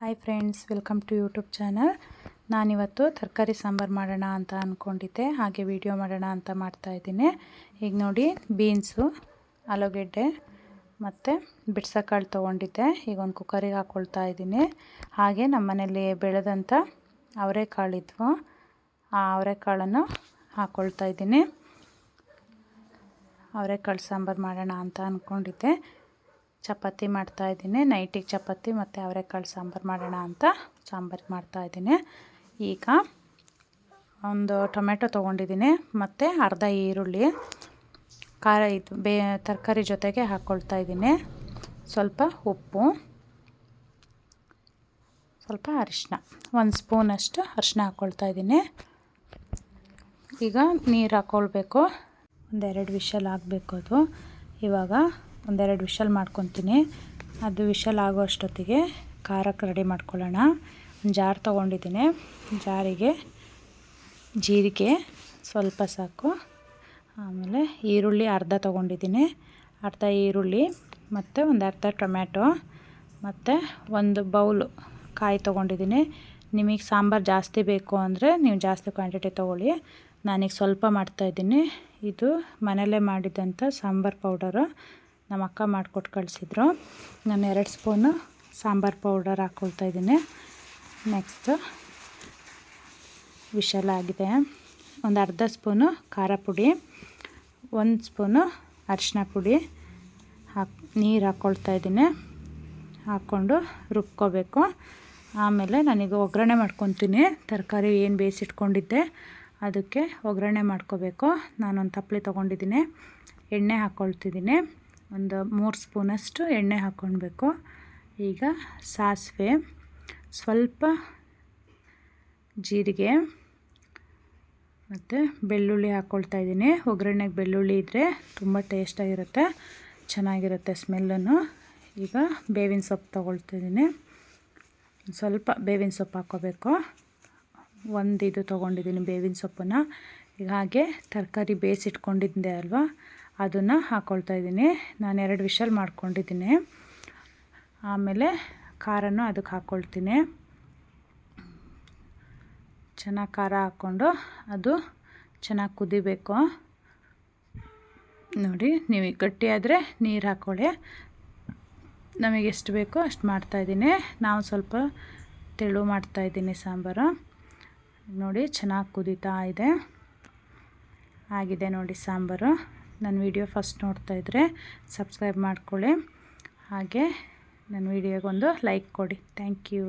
Hi friends welcome to YouTube channel ನಾನಿವತ್ತು ತರಕಾರಿ ಸಾಂಬಾರು ಮಾಡೋಣ ಅಂತ ಅಂದ್ಕೊಂಡಿದ್ದೆ ಹಾಗೆ ವಿಡಿಯೋ ಮಾಡೋಣ ಅಂತ ಮಾಡ್ತಾಯಿದ್ದೀನಿ ಈಗ ನೋಡಿ ಬೀನ್ಸು ಆಲೂಗೆಡ್ಡೆ ಮತ್ತು ಬಿಡ್ಸೋಕಾಳು ತೊಗೊಂಡಿದ್ದೆ. ಈಗ ಒಂದು ಕುಕ್ಕರಿಗೆ ಹಾಕ್ಕೊಳ್ತಾ ಇದ್ದೀನಿ. ಹಾಗೆ ನಮ್ಮ ಮನೇಲಿ ಬೆಳೆದಂಥ ಅವರೆಕಾಳಿದ್ವು. ಆ ಅವರೆಕಾಳನ್ನು ಹಾಕ್ಕೊಳ್ತಾ ಇದ್ದೀನಿ. ಅವರೆಕಾಳು ಸಾಂಬಾರು ಮಾಡೋಣ ಅಂತ ಅಂದ್ಕೊಂಡಿದ್ದೆ ಚಪಾತಿ ಮಾಡ್ತಾಯಿದ್ದೀನಿ ನೈಟಿಗೆ ಚಪಾತಿ ಮತ್ತು ಅವರೆಕಾಳು ಸಾಂಬಾರು ಮಾಡೋಣ ಅಂತ ಸಾಂಬಾರು ಮಾಡ್ತಾಯಿದ್ದೀನಿ ಈಗ ಒಂದು ಟೊಮೆಟೊ ತೊಗೊಂಡಿದ್ದೀನಿ ಮತ್ತು ಅರ್ಧ ಈರುಳ್ಳಿ, ಖಾರ ಇದು ಬೇ ತರಕಾರಿ ಜೊತೆಗೆ ಹಾಕ್ಕೊಳ್ತಾ ಇದ್ದೀನಿ. ಸ್ವಲ್ಪ ಉಪ್ಪು, ಸ್ವಲ್ಪ ಅರಿಶಿನ ಒಂದು ಸ್ಪೂನಷ್ಟು ಅರಿಶಿನ ಹಾಕ್ಕೊಳ್ತಾ ಇದ್ದೀನಿ. ಈಗ ನೀರು ಹಾಕ್ಕೊಳ್ಬೇಕು ಒಂದೆರಡು ವಿಷಲ್ ಹಾಕಬೇಕು ಅದು. ಇವಾಗ ಒಂದೆರಡು ವಿಷಲ್ ಮಾಡ್ಕೊತೀನಿ. ಅದು ವಿಷಲ್ ಆಗೋ ಅಷ್ಟೊತ್ತಿಗೆ ಖಾರಕ್ಕೆ ರೆಡಿ ಮಾಡ್ಕೊಳ್ಳೋಣ. ಒಂದು ಜಾರ್ ತೊಗೊಂಡಿದ್ದೀನಿ. ಜಾರಿಗೆ ಜೀರಿಗೆ ಸ್ವಲ್ಪ ಸಾಕು. ಆಮೇಲೆ ಈರುಳ್ಳಿ ಅರ್ಧ ತೊಗೊಂಡಿದ್ದೀನಿ. ಅರ್ಧ ಈರುಳ್ಳಿ ಮತ್ತು ಒಂದು ಅರ್ಧ ಟೊಮ್ಯಾಟೊ ಮತ್ತು ಒಂದು ಬೌಲು ಕಾಯಿ ತೊಗೊಂಡಿದ್ದೀನಿ. ನಿಮಗೆ ಸಾಂಬಾರು ಜಾಸ್ತಿ ಬೇಕು ಅಂದರೆ ನೀವು ಜಾಸ್ತಿ ಕ್ವಾಂಟಿಟಿ ತೊಗೊಳ್ಳಿ. ನಾನೀಗ ಸ್ವಲ್ಪ ಮಾಡ್ತಾಯಿದ್ದೀನಿ ಇದು ಮನೆಯಲ್ಲೇ ಮಾಡಿದಂಥ ಸಾಂಬಾರು ಪೌಡರು ನಮ್ಮ ಅಕ್ಕ ಮಾಡಿಕೊಟ್ಟು ಕಳಿಸಿದ್ರು. ನಾನು ಎರಡು ಸ್ಪೂನು ಸಾಂಬಾರು ಪೌಡರ್ ಹಾಕ್ಕೊಳ್ತಾ ಇದ್ದೀನಿ. ನೆಕ್ಸ್ಟು ವಿಶಾಲ ಆಗಿದೆ. ಒಂದು ಅರ್ಧ ಸ್ಪೂನು ಖಾರ ಪುಡಿ, ಒಂದು ಸ್ಪೂನು ಅರಿಶಿನ ಪುಡಿ ಹಾಕ್, ನೀರು ಹಾಕ್ಕೊಳ್ತಾ ಇದ್ದೀನಿ. ಹಾಕ್ಕೊಂಡು ರುಬ್ಕೋಬೇಕು. ಆಮೇಲೆ ನಾನೀಗ ಒಗ್ಗರಣೆ ಮಾಡ್ಕೊತೀನಿ. ತರಕಾರಿ ಏನು ಬೇಯಿಸಿಟ್ಕೊಂಡಿದ್ದೆ ಅದಕ್ಕೆ ಒಗ್ಗರಣೆ ಮಾಡ್ಕೋಬೇಕು. ನಾನೊಂದು ತಪ್ಪಲೆ ತೊಗೊಂಡಿದ್ದೀನಿ. ಎಣ್ಣೆ ಹಾಕ್ಕೊಳ್ತಿದ್ದೀನಿ ಒಂದು ಮೂರು ಸ್ಪೂನಷ್ಟು ಎಣ್ಣೆ ಹಾಕ್ಕೊಳ್ಬೇಕು. ಈಗ ಸಾಸಿವೆ, ಸ್ವಲ್ಪ ಜೀರಿಗೆ ಮತ್ತು ಬೆಳ್ಳುಳ್ಳಿ ಹಾಕ್ಕೊಳ್ತಾ ಇದ್ದೀನಿ. ಒಗ್ಗರಣೆಗೆ ಬೆಳ್ಳುಳ್ಳಿ ಇದ್ದರೆ ತುಂಬ ಟೇಸ್ಟಾಗಿರುತ್ತೆ, ಚೆನ್ನಾಗಿರುತ್ತೆ ಸ್ಮೆಲ್ಲನ್ನು. ಈಗ ಬೇವಿನ ಸೊಪ್ಪು ತೊಗೊಳ್ತಿದ್ದೀನಿ ಸ್ವಲ್ಪ ಬೇವಿನ ಸೊಪ್ಪು ಹಾಕ್ಕೋಬೇಕು. ಒಂದು ಇದು ತೊಗೊಂಡಿದ್ದೀನಿ ಬೇವಿನ ಸೊಪ್ಪನ್ನು. ಈಗ ಹಾಗೆ ತರಕಾರಿ ಬೇಯಿಸಿಟ್ಕೊಂಡಿದ್ದೆ ಅಲ್ವಾ? ಅದನ್ನು ಹಾಕ್ಕೊಳ್ತಾ ಇದ್ದೀನಿ. ನಾನು ಎರಡು ವಿಷಲ್ ಮಾಡ್ಕೊಂಡಿದ್ದೀನಿ. ಆಮೇಲೆ ಖಾರನೂ ಅದಕ್ಕೆ ಹಾಕ್ಕೊಳ್ತೀನಿ ಚೆನ್ನಾಗಿ ಖಾರ ಹಾಕ್ಕೊಂಡು ಅದು ಚೆನ್ನಾಗಿ ಕುದಿಬೇಕು. ನೋಡಿ ನೀವು ಗಟ್ಟಿಯಾದರೆ ನೀರು ಹಾಕ್ಕೊಳ್ಳಿ ನಮಗೆ ಎಷ್ಟು ಬೇಕೋ ಅಷ್ಟು ಮಾಡ್ತಾಯಿದ್ದೀನಿ ನಾವು ಸ್ವಲ್ಪ ತೆಳು ಮಾಡ್ತಾಯಿದ್ದೀನಿ ಸಾಂಬಾರು. ನೋಡಿ, ಚೆನ್ನಾಗಿ ಕುದೀತಾ ಇದೆ. ಆಗಿದೆ ನೋಡಿ ಸಾಂಬಾರು. ನನ್ನ ವಿಡಿಯೋ ಫಸ್ಟ್ ನೋಡ್ತಾ ಇದ್ದರೆ ಸಬ್ಸ್ಕ್ರೈಬ್ ಮಾಡಿಕೊಳ್ಳಿ. ಹಾಗೆ ನನ್ನ ವಿಡಿಯೋಗೊಂದು ಲೈಕ್ ಕೊಡಿ. Thank you.